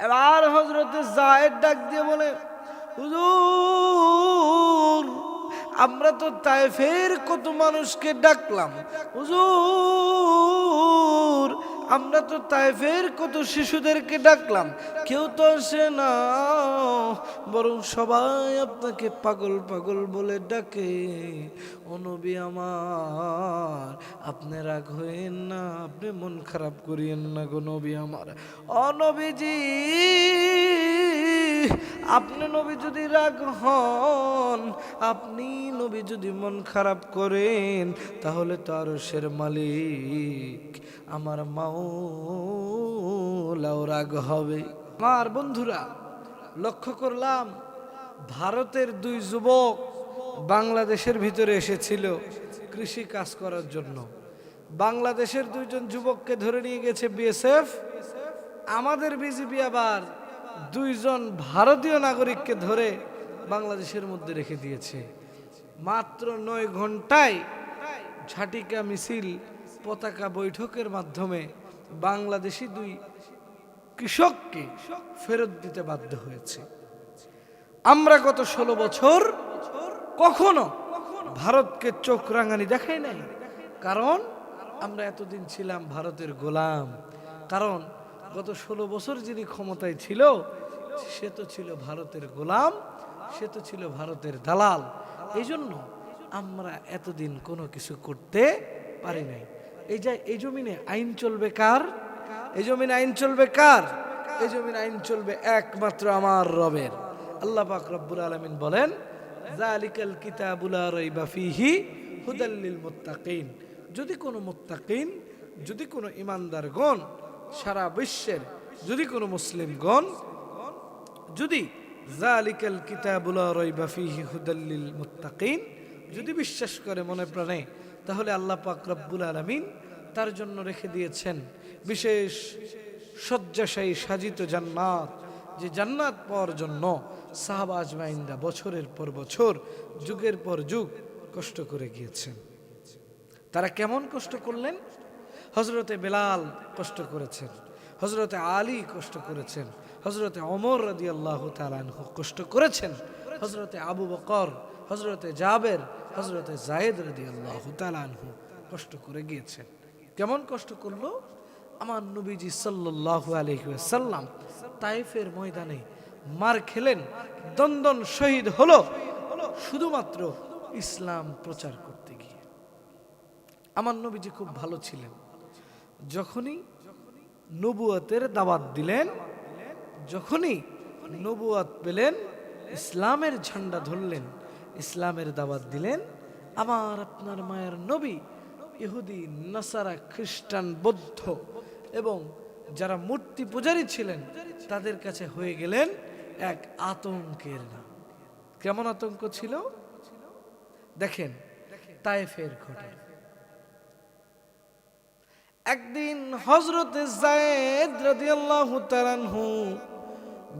এবার হজরতে জায়ের ডাক দিয়ে বলে হুজুর আমরা তো তাইফের কত মানুষকে ডাকলাম। হুজুর আমরা তো তাইফের কত শিশুদেরকে ডাকলাম। কেউ তো আসে না, বরং সবাই আপনাকে পাগল পাগল বলে ডাকে। অনবী আমার, আপনি রাগ হইেন না, আপনি মন খারাপ করিয়েন না গো নবী আমার। অনবীজি আপনি নবী যদি রাগ হন, আপনি নবী যদি মন খারাপ করেন, তাহলে তো আরও মালিক আমার মাও লাও রাগ হবে। আমার বন্ধুরা, লক্ষ্য করলাম, ভারতের দুই যুবক বাংলাদেশের ভিতরে এসেছিল কৃষি কাজ করার জন্য। বাংলাদেশের দুইজন যুবককে ধরে নিয়ে গেছে বিএসএফ আমাদের বিজেপি আবার দুইজন ভারতীয় নাগরিককে ধরে বাংলাদেশের মধ্যে রেখে দিয়েছে। মাত্র নয় ঘন্টায় ঝাটিকা মিছিল পতাকা বৈঠকের মাধ্যমে বাংলাদেশি দুই কৃষককে ফেরত দিতে বাধ্য হয়েছে। আমরা গত ষোলো বছর কখনো ভারতকে চোখ রাঙানি দেখাই নাই। কারণ আমরা এতদিন ছিলাম ভারতের গোলাম। কারণ গত ষোলো বছর যিনি ক্ষমতায় ছিল, সে তো ছিল ভারতের গোলাম, সে তো ছিল ভারতের দালাল। এই জন্য আমরা এতদিন কোনো কিছু করতে পারি নাই। এই যে, এই জমিনে আইন চলবে কার? এই জমিনে আইন চলবে কার? এই জমিনে আইন চলবে একমাত্র আমার রবের। আল্লাহ পাক রব্বুল আলামিন বলেন জালিকাল কিতাবুলা রাইবা ফিহি হুদাল্লিল মুত্তাকিন। যদি কোনো মুত্তাকিন, যদি কোনো ইমানদারগণ সারা বিশ্বের যদি কোনো মুসলিমগণ যদি জালিকাল কিতাবুলা রাইবা ফিহি হুদাল্লিল মুত্তাকিন যদি বিশ্বাস করে মনে প্রাণে, তাহলে আল্লাহ পাক রব্বুল আলামিন তার জন্য রেখে দিয়েছেন বিশেষ শয্যাশায়ী সাজিত জান্নাত, যে জান্নাত পাওয়ার জন্য সাহাবা আজমাইন্দা বছরের পর বছর, যুগের পর যুগ কষ্ট করে গিয়েছেন। তারা কেমন কষ্ট করলেন? হজরতে বেলাল কষ্ট করেছেন হজরতে আলী কষ্ট করেছেন হজরতে অমর রাদি আল্লাহ তালানহু কষ্ট করেছেন হজরতে আবু বকর হজরতে জাবের হজরতে জায়েদ রাদি আল্লাহ তালানহু কষ্ট করে গিয়েছেন। কেমন কষ্ট করল? আমার নবীজি সাল্লাল্লাহু আলাইহি ওয়াসাল্লাম তাইফের ময়দানে মার খেলেন, দন্দন শহীদ হলো, শুধুমাত্র ইসলাম প্রচার করতে গিয়ে। আমার নবীজি খুব ভালো ছিলেন। যখনই নবুয়াতের দাওয়াত দিলেন, যখনই নবুয়াত পেলেন, ইসলামের ঝান্ডা ধরলেন, ইসলামের দাওয়াত দিলেন আমার আপনার মায়ের নবী ইহুদি, নাসারা, খ্রিস্টান, বৌদ্ধ এবং যারা মূর্তি পূজারী ছিলেন, তাদের কাছে হয়ে গেলেন এক আতঙ্কের নাম। কেমন আতঙ্ক ছিল? দেখেন তাইফের ঘটনা। একদিন হজরতে জায়েদ রাদিয়াল্লাহু তাআলাহু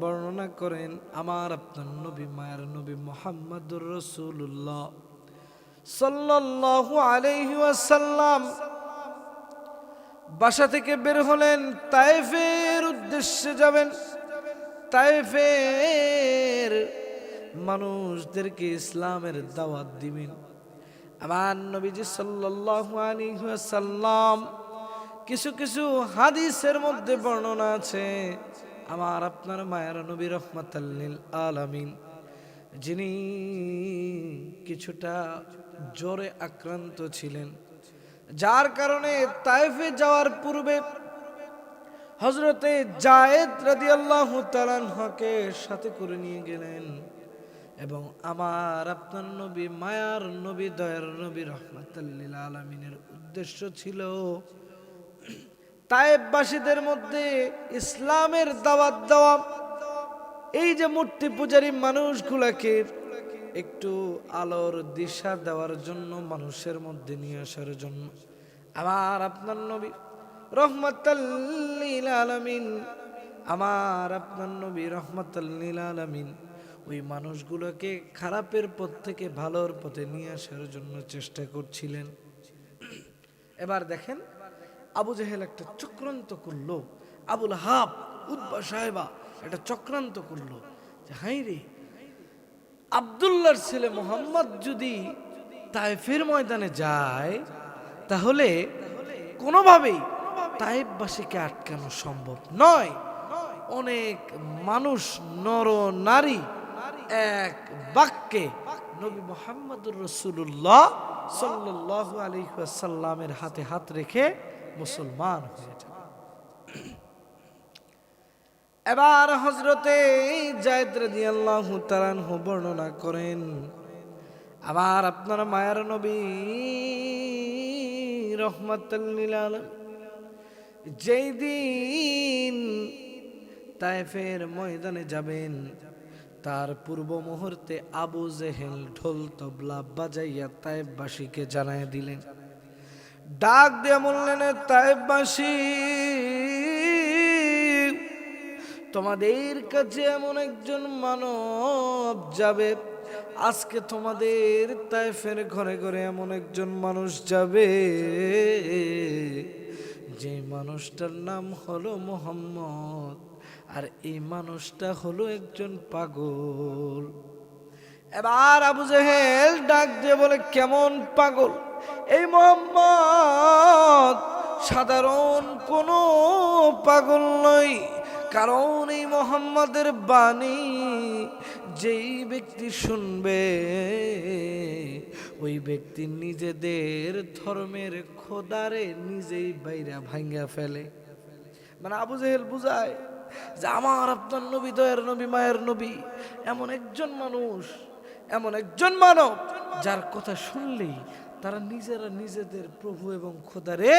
বর্ণনা করেন, আমার আপনার নবী মায়ের নবী মোহাম্মদুর রসুল্লাহ সাল্লাল্লাহু আলাইহি বাসা থেকে বের হলেন, তাইফের উদ্দেশ্যে যাবেন। তাইফের মানুষদেরকে ইসলামের দাওয়াত দিবেন। আমার নবীজি সাল্লাল্লাহু আলাইহি ওয়াসাল্লাম কিছু কিছু হাদিসের মধ্যে বর্ণনা আছে। আমার আপনার মায়ের নবী রহমাতাল্লিল আলামিন, যিনি কিছুটা জ্বরে আক্রান্ত ছিলেন। যার কারণে তাইফে যাওয়ার পূর্বে হজরতে জায়েদ রাদিয়াল্লাহু তাআলাকে সাথে করে নিয়ে গেলেন। এবং আমার আপনার নবী, মায়ার নবী, দয়ার নবী রহমাতাল্লিল আলামিনের উদ্দেশ্য ছিল তায়েববাসীদের মধ্যে ইসলামের দাওয়াত দেওয়া, এই যে মূর্তি পূজারী মানুষগুলাকে একটু আলোর দিশা দেওয়ার জন্য, মানুষের মধ্যে নিয়ে আসার জন্য। আমার আপনার নবী, রহমতাল্লিল আলামিন, আমার আপনার নবী, রহমতাল্লিল আলামিন, ওই মানুষগুলোকে খারাপের পথ থেকে ভালোর পথে নিয়ে আসার জন্য চেষ্টা করছিলেন। এবার দেখেন আবু জেহেল একটা চক্রান্ত করল। আবুল হাব উদ্বা সাহেবা এটা চক্রান্ত করল যে হাই রে আবদুল্লার ছেলে মোহাম্মদ যদি তাইফের ময়দানে যায়, তাহলে কোনোভাবেই তাইফবাসীকে আটকানো সম্ভব নয়। অনেক মানুষ, নর নারী এক বাক্যে নবী মোহাম্মদুর রসুল্লাহ সাল্লাহ আলী সাল্লামের হাতে হাত রেখে মুসলমান হয়ে যাবে এবার হজরতে জায়দ তাআলাহু বর্ণনা করেন, আবার আপনার মায়ার নবী রহমাতুল্লিল যেই দিন তায়েফের ময়দানে যাবেন, তার পূর্ব মুহূর্তে আবু জেহেল ঢোল তবলা বাজাইয়া তায়েববাসীকে জানায় দিলেন। ডাক দিয়ে বললেন তায়েববাসী তোমাদের কাছে এমন একজন মানব যাবে। আজকে তোমাদের তাইফের ঘরে ঘরে এমন একজন মানুষ যাবে, যে মানুষটার নাম হলো মোহাম্মদ, আর এই মানুষটা হলো একজন পাগল। এবার আবু জেহেল ডাক দিয়ে বলে, কেমন পাগল? এই মোহাম্মদ সাধারণ কোনো পাগল নয় কারণ এই মোহাম্মদের বাণী যেই ব্যক্তি শুনবে, ওই ব্যক্তি নিজেদের ধর্মের খোদারে নিজেই বাইরা ভাঙ্গা ফেলে। মানে আবু জেহেল বুঝায় যে, আমার আপনার নবী, দয়ের নবী, মায়ের নবী, এমন একজন মানুষ এমন একজন মানব যার কথা শুনলেই তারা নিজেরা নিজেদের প্রভু এবং খোদারে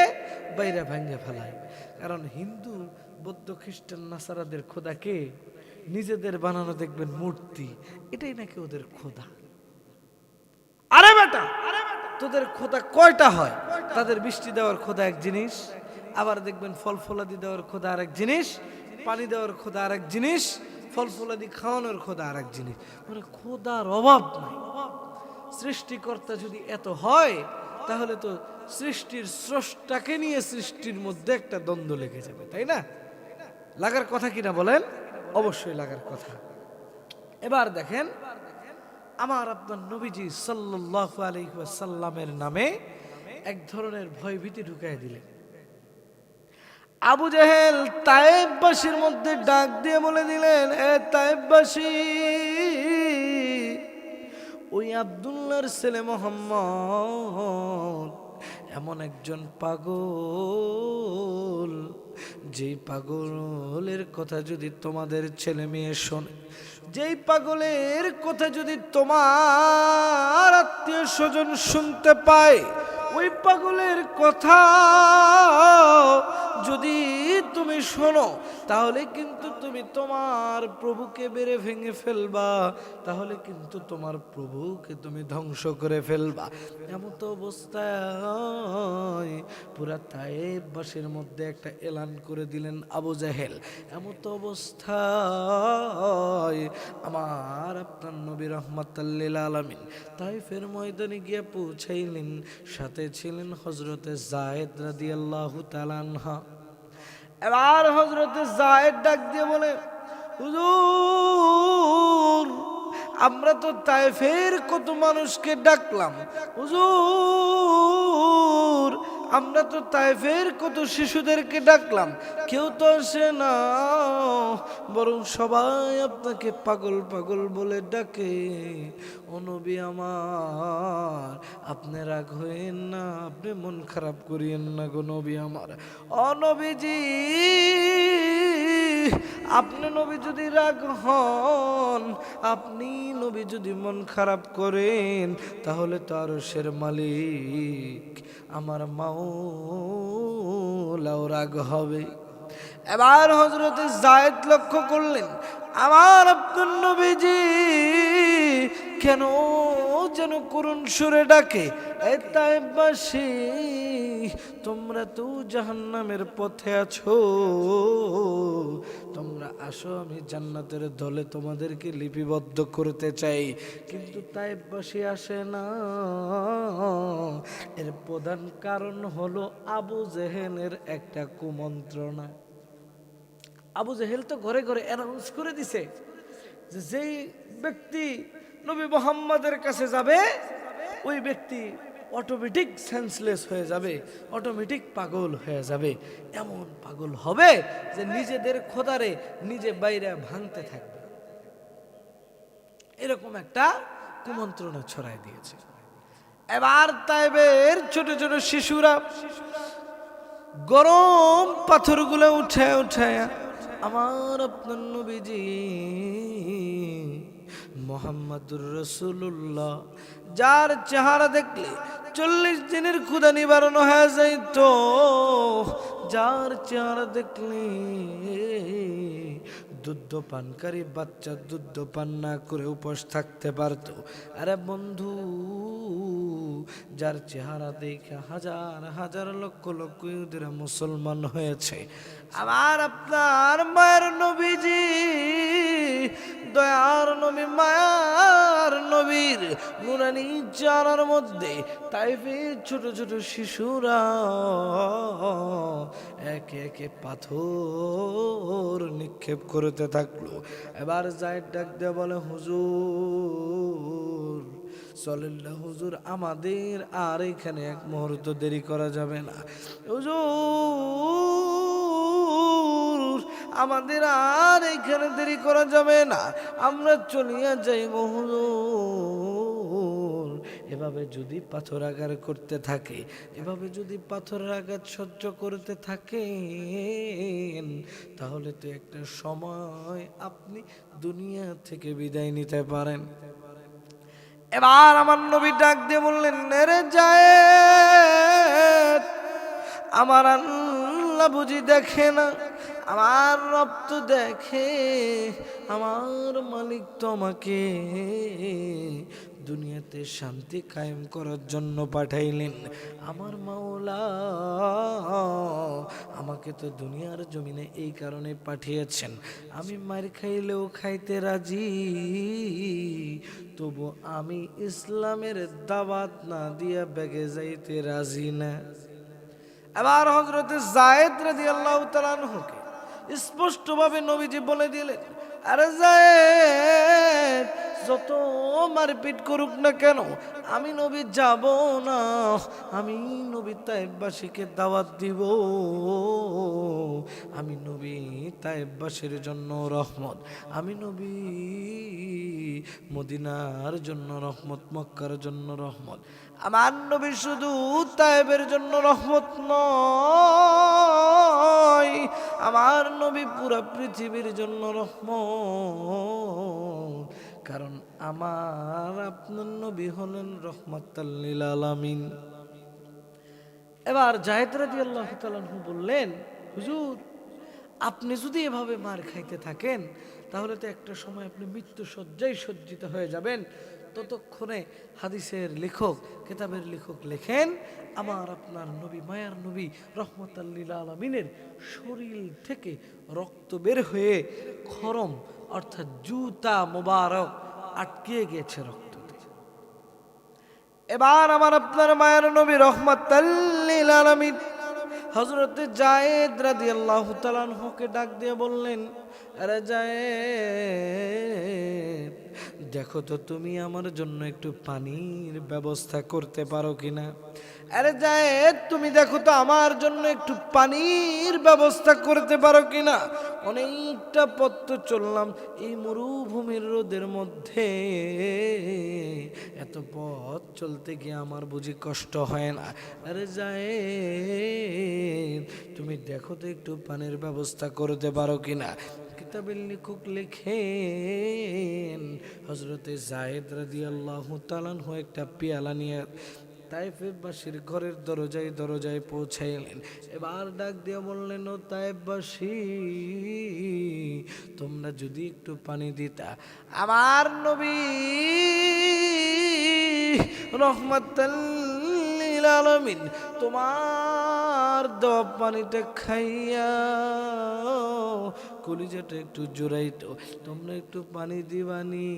বাইরে ভেঙে ফেলায়। কারণ হিন্দু, বৌদ্ধ, খ্রিস্টান, নাসারাদের খোদাকে নিজেদের বানানো দেখবেন মূর্তি। এটাই নাকি ওদের খোদা। আরে বেটা, তোদের খোদা কয়টা হয়? তাদের বৃষ্টি দেওয়ার খোদা এক জিনিস, আবার দেখবেন ফল ফলাদি দেওয়ার খোদা আরেক জিনিস, পানি দেওয়ার খোদা আরেক জিনিস ফল ফলাদি খাওয়ানোর খোদা আর এক জিনিস। মানে খোদার অভাব নাই। সৃষ্টিকর্তা যদি এত হয়, তাহলে তো সৃষ্টির স্রষ্টাকে নিয়ে সৃষ্টির মধ্যে একটা দ্বন্দ্ব লেগে যাবে, তাই না? লাগার কথা কিনা বলেন? অবশ্যই লাগার কথা। এবার দেখেন, আমার আপনার নবীজি সাল্লাহ আলহিসাল্লামের নামে এক ধরনের ভয়ভীতি ঢুকাই দিলেন। আবু জাহেল তায়েববাসীর মধ্যে ডাক দিয়ে বলে দিলেন, এ তায়েববাসী, ওই আবদুল্লার ছেলে মোহাম্মদ এমন একজন পাগল, যেই পাগলের কথা যদি তোমাদের ছেলে মেয়ে শোনে, যেই পাগলের কথা যদি তোমার আত্মীয় স্বজন শুনতে পায়, ওই পাগলের কথা যদি তুমি শোনো, তাহলে কিন্তু তুমি তোমার প্রভুকে বেড়ে ভেঙে ফেলবা। তাহলে কিন্তু তোমার প্রভুকে তুমি ধ্বংস করে ফেলবা। এমন তো অবস্থায় পুরা তায়েববাসীর মধ্যে একটা এলান করে দিলেন আবু জাহেল। এমন তো অবস্থায় আমার আপনার নবী রহমতাল্লিল আলমিন তাইফের ময়দানে গিয়ে পৌঁছাইলেন। সাথে ছিলেন হজরতে জায়েদ রাদি আল্লাহ তালানহা এবার হজরতে জায়ের ডাক দিয়ে বলে হুজুর আমরা তো তাইফের কত মানুষকে ডাকলাম। হুজুর আমরা তো তাইফের কত শিশুদেরকে ডাকলাম। কেউ তো আসে না, বরং সবাই আপনাকে পাগল পাগল বলে ডাকে। অনবী আমার, আপনি রাগ হইেন না, আপনি মন খারাপ করিয়েন না গো নবী আমার। অনবীজি আপনি নবী যদি রাগ হন, আপনি নবী যদি মন খারাপ করেন, তাহলে তো আরও সের মালিক আমার মাও লাও রাগ হবে। এবার হজরতে জায়েদ লক্ষ্য করলেন, আমার আব্দুল নবীজি, কেন যেন করুণ সুরে ডাকে? তোমরা তো জাহান্নামের পথে আছো। তোমরা আসো, আমি জান্নাতের দলে তোমাদেরকে লিপিবদ্ধ করতে চাই। কিন্তু তাইবাসী আসে না। এর প্রধান কারণ হলো আবু জেহেনের একটা কুমন্ত্রণা। আবু জাহেল তো ঘরে ঘরে অ্যানাউন্স করে দিছে যে যেই ব্যক্তি নবী মোহাম্মদের কাছে যাবে, ওই ব্যক্তি অটোমেটিক সেন্সলেস হয়ে যাবে অটোমেটিক পাগল হয়ে যাবে। এমন পাগল হবে যে নিজেদের খোদারে নিজে বাইরে ভাঙতে থাকবে। এরকম একটা কুমন্ত্রণা ছড়াই দিয়েছে। এবার তাইবের ছোট ছোট শিশুরা গরম পাথরগুলো উঠে উঠে আমার আপনার নবীজি মোহাম্মদুর রসুল্লাহ যার চেহারা দেখলে চল্লিশ দিনের ক্ষুদা নিবারণ হয়ে যাইত, যার চেহারা দেখলে দুধ পানকারী বাচ্চা দুধ পান না করে উপোস থাকতে পারতো। আরে বন্ধু, যার চেহারা দেখে হাজার হাজার লক্ষ লক্ষ ইহুদিরা মুসলমান হয়েছে। আবার আপনার মায়ের নবীজি, দয়ার নবী, মায়ার নবীর নুরানি জানার মধ্যে তাইফের ছোট ছোট শিশুরা একে একে পাথর নিক্ষেপ করতে থাকল। এবার যাই ডাক দিয়ে বলে, হুজুর সলিল্লা হুজুর, আমাদের আর এখানে এক মুহূর্ত দেরি করা যাবে না। হুজুর, আমাদের আর এখানে দেরি করা যাবে না। আমরা চলিয়া যাইব, হুজুর। এভাবে যদি পাথর আঘাত করতে থাকে, এভাবে যদি পাথরের আঘাত সহ্য করতে থাকেন, তাহলে তো একটা সময় আপনি দুনিয়া থেকে বিদায় নিতে পারেন। এবার আমার নবী ডাক দিয়ে বললেন নেরে যায় আমার আল্লাহ বুঝি দেখে না, আমার রব তো দেখে, আমার মালিক তো আমাকে দুনিয়াতে শান্তি কায়েম করার জন্য পাঠাইলেন। আমার মাওলা, আমাকে তো দুনিয়ার জমিনে এই কারণে পাঠিয়েছেন। আমি মার খাইলেও খাইতে রাজি, তবু আমি ইসলামের দাবাত না দিয়া বেগে যাইতে রাজি না। এবার হজরতে জায়েদ রাজি আল্লাহ তালানহুকে স্পষ্টভাবে নবীজি বলে দিলেন, আরে জায়েদ যত মারপিট করুক না কেন, আমি নবী যাব না, আমি নবী তাইবাসীকে দাওয়াত দিব। আমি নবী তাইবাসীর জন্য রহমত, আমি নবী মদিনার জন্য রহমত, মক্কার জন্য রহমত। আমার নবী শুধু তাইবের জন্য রহমত নয়, আমার নবী পুরা পৃথিবীর জন্য রহমত। কারণ আমার আপনার নবী হলেন রহমতাল্লিল এবার জাহেদ রাজি আল্লাহ তালু বললেন, হুজুর, আপনি যদি এভাবে মার খাইতে থাকেন, তাহলে তো একটা সময় আপনি মৃত্যু সজ্জায় সজ্জিত হয়ে যাবেন। ততক্ষণে হাদিসের লেখক, কেতাবের লেখক লেখেন, আমার আপনার নবী, মায়ার নবী রহমতাল্লিল আলমিনের শরীর থেকে রক্ত বের হয়ে খরম, অর্থাৎ জুতা মোবারক আটকে গেছে রক্ত এবার আমার আপনার মায়ের নবী রহমতাল্লিল আলমিন হজরতে জায়েদ রাদি আল্লাহ তালানহকে ডাক দিয়ে বললেন, আরে জায়েদ দেখো তো তুমি আমার জন্য একটু পানির ব্যবস্থা করতে পারো কিনা? আরে জায়েদ, তুমি দেখো তো আমার জন্য একটু পানির ব্যবস্থা করতে পারো কিনা? অনেকটা পথ তো চললাম এই মরুভূমির রোদের মধ্যে। এত পথ চলতে গিয়ে আমার বুঝি কষ্ট হয় না। আরে যায় তুমি দেখো তো একটু পানির ব্যবস্থা করতে পারো কিনা? কিতাবের লেখক লেখেন হজরতে জায়েদ আল্লাহ তালানহু একটা পেয়ালা নিয়ে তাইফবাসীর ঘরের দরজায় দরজায় পৌঁছাইলেন। এবার ডাক দিয়ে বললেন, ও তাইফবাসী, তোমরা যদি একটু পানি দিতা, আমার নবী রহমতাল্লিল আলমিন তোমার দেওয়া পানিটা খাইয়া কলিজাটা একটু জোরাইতো তোমরা একটু পানি দিবানি।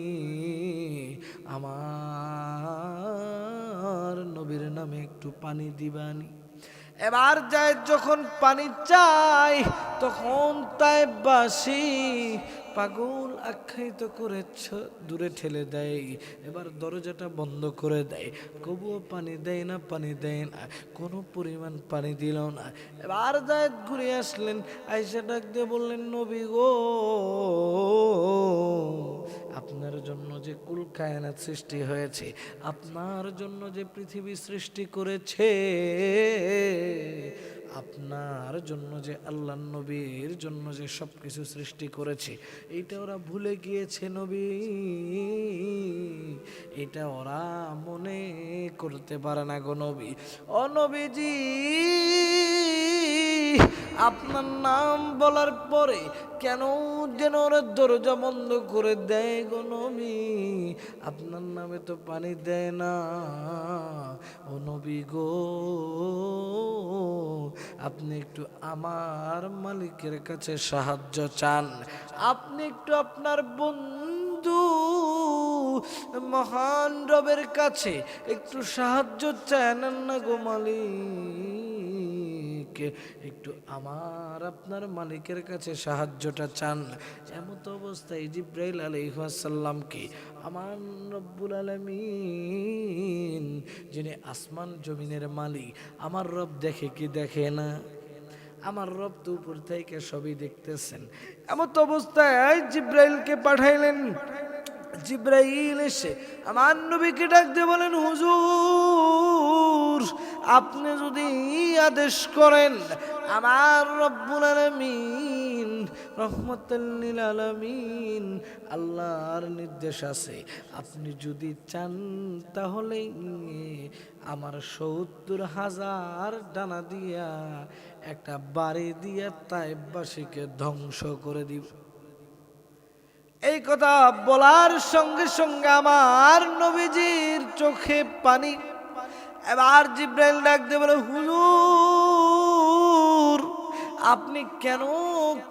আমার নবীর নামে একটু পানি দিবানি। এবার যায় যখন পানি চাই, তখন তাই বাসি পাগল আখ্যায়িত করে দূরে ঠেলে দেয়। এবার দরজাটা বন্ধ করে দেয়। কবুও পানি দেয় না, পানি দেয় না। কোনো পরিমাণ পানি দিল না। এবার যায় ঘুরে আসলেন। আইসা ডাক দিয়ে বললেন, নবী গো, আপনার জন্য যে কুল কায়নাত সৃষ্টি হয়েছে, আপনার জন্য যে পৃথিবী সৃষ্টি করেছে আপনার জন্য যে আল্লাহ নবীর জন্য যে সব কিছু সৃষ্টি করেছে, এইটা ওরা ভুলে গিয়েছে নবী। এটা ওরা মনে করতে পারে না গো নবী। ও নবীজি আপনার নাম বলার পরে কেন যেন ওরা দরজা বন্ধ করে দেয় গো নবী? আপনার নামে তো পানি দেয় না। ও নবী গো, আপনি একটু আমার মালিকের কাছে সাহায্য চান। আপনি একটু আপনার বন্ধু মহান রবের কাছে একটু সাহায্য চান না গো মালিক? একটু আমার আপনার মালিকের কাছে সাহায্যটা চান। এমত অবস্থায় জিব্রাইল আলাইহাসাল্লামকে আমার রব্বুল আলমিন, যিনি আসমান জমিনের মালিক, আমার রব দেখে কি দেখে না? আমার রব তো উপর থেকে সবই দেখতেছেন। এমত অবস্থায় জিব্রাইলকে পাঠাইলেন। জিব্রাইল এসে আমার নবীকে ডাক দিয়ে বলেন, হুজুর আপনি যদি আদেশ করেন, আমার রব্বুল আলামিন রহমতুল্লিল আলমিন, আল্লাহর নির্দেশ আছে। আপনি যদি চান তাহলে আমার সত্তর হাজার ডানা দিয়া, একটা বাড়ি দিয়া তাইবাসীকে ধ্বংস করে দিব। এই কথা বলার সঙ্গে সঙ্গে আমার নবীজির চোখে পানি এবার জিব্রাইল ডাক দিয়ে বলে, হুজুর, আপনি কেন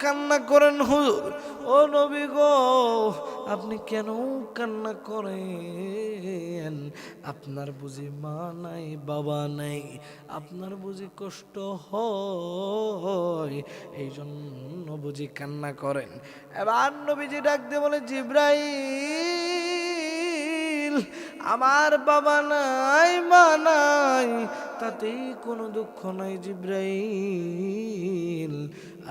কান্না করেন হুজুর? ও নবী গো, আপনি কেন কান্না করেন? আপনার বুঝি মা নাই, বাবা নাই, আপনার বুঝি কষ্ট হয় এই জন্য বুঝি কান্না করেন। এবার নবীজি ডাক দিয়ে বলে, জিব্রাইল আমার বাবা নাই, মা নাই, তাতেই কোনো দুঃখ নাই জিব্রাইল।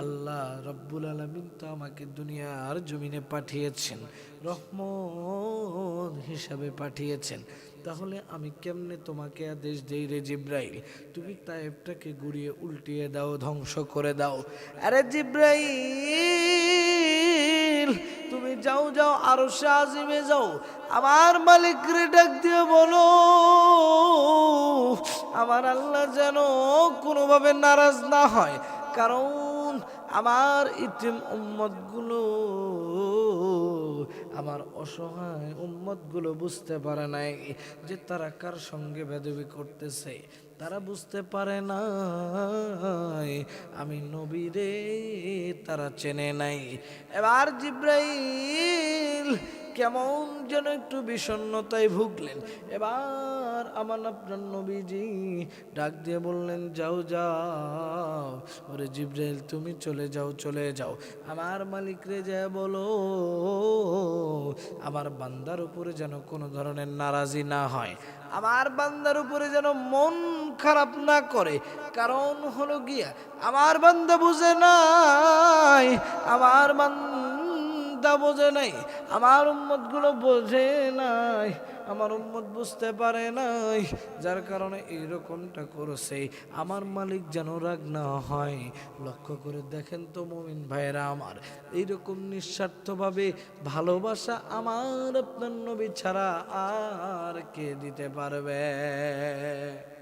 আল্লাহ রব্বুল আলমিন তো আমাকে দুনিয়ার জমিনে পাঠিয়েছেন, রহমত হিসাবে পাঠিয়েছেন। তাহলে আমি কেমনে তোমাকে আদেশ দেই রে জিব্রাইল? তুমি তাইবটাকে ঘুরিয়ে উল্টিয়ে দাও, ধ্বংস করে দাও। আরে জিব্রাইল তুমি যাও যাও, আরও আজিমে যাও। আমার মালিক রে ডাক দিয়ে বলো, আমার আল্লাহ যেন কোনোভাবে নারাজ না হয়। কারণ আমার ইতিম উম্মতগুলো আমার অসহায় উম্মতগুলো বুঝতে পারে নাই যে তারা কার সঙ্গে বেদবি করতেছে। তারা বুঝতে পারে না আমি নবীরে তারা চেনে নাই। এবার জিব্রাইল কেমন যেন একটু বিষণ্ণতায় ভুগলেন। এবার আমার আপনার নবীজি ডাক দিয়ে বললেন, যাও যাও। ওরে জিব্রাইল, তুমি চলে যাও চলে যাও। আমার মালিক রে যা বলো, আমার বান্দার উপরে যেন কোনো ধরনের নারাজি না হয়। আমার বান্দার উপরে যেন মন খারাপ না করে। কারণ হলো গিয়া, আমার বান্দা বুঝে নাই, আমার বান্দা বোঝে নাই, আমার উম্মতগুলো বোঝে নাই, আমার উম্মত বুঝতে পারে নাই, যার কারণে এইরকমটা করেছে। আমার মালিক যেন রাগ না হয়, লক্ষ্য করে দেখেন তো মমিন ভাইরা আমার, এইরকম নিঃস্বার্থভাবে ভালোবাসা আমার আপনার নবী ছাড়া আর কে দিতে পারবে?